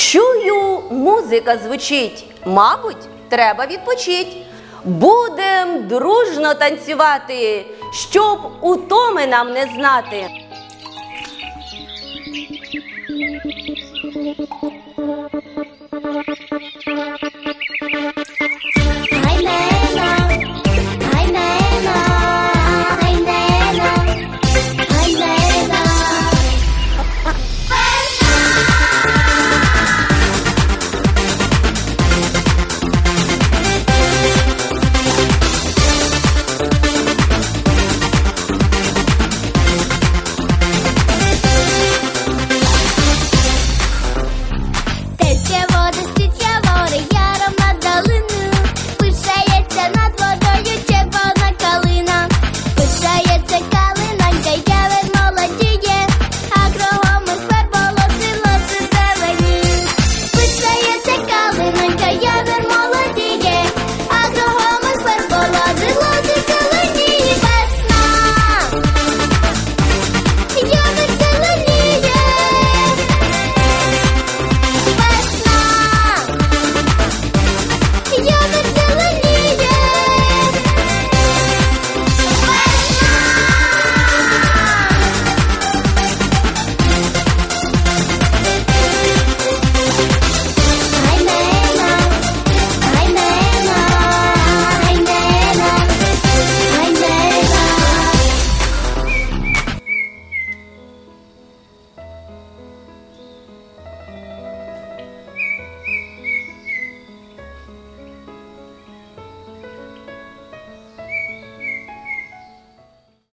Чую, музика звучить. Мабуть, треба відпочить. Будем дружно танцювати, щоб утоми нам не знати.